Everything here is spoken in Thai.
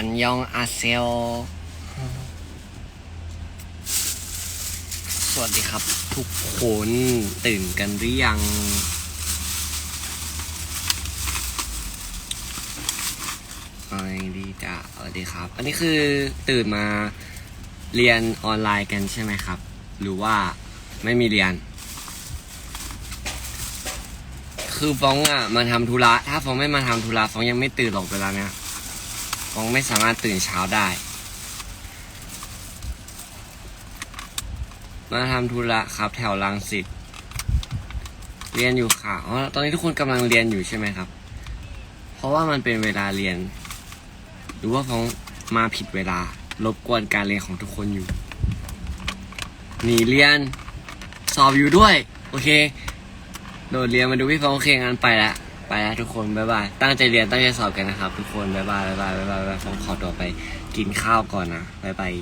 อันยองอาเซลสวัสดีครับ ทุกคนตื่นกันหรือยังอะไรดีจ้ะสวัสดีครับ อันนี้คือตื่นมาเรียนออนไลน์กันใช่ไหมครับ หรือว่าไม่มีเรียน คือฟ้องอะมาทำธุระ ถ้าฟ้องไม่มาทำธุระฟ้องยังไม่ตื่นหรอกเวลาเนี้ย ฟ้องไม่สามารถตื่นเช้าได้ มาทำธุระครับแถวรังสิตเรียนอยู่ค่ะ อ๋อ ตอนนี้ทุกคนกำลังเรียนอยู่ใช่ไหมครับ เพราะว่ามันเป็นเวลาเรียน หรือว่าฟ้องมาผิดเวลารบกวนการเรียนของทุกคนอยู่ หนีเรียน สอบอยู่ด้วย โอเค โดดเรียนมาดูพี่ฟองโอเคงั้นไปและ ไปละทุกคนบ๊ายบายตั้งใจเรียนตั้งใจสอบกันนะครับ ทุกคนบ๊ายบายบ๊ายบายบ๊ายบายบ๊ายบายฟ้องขอตัวไปกินข้าวก่อนนะบ๊ายบาย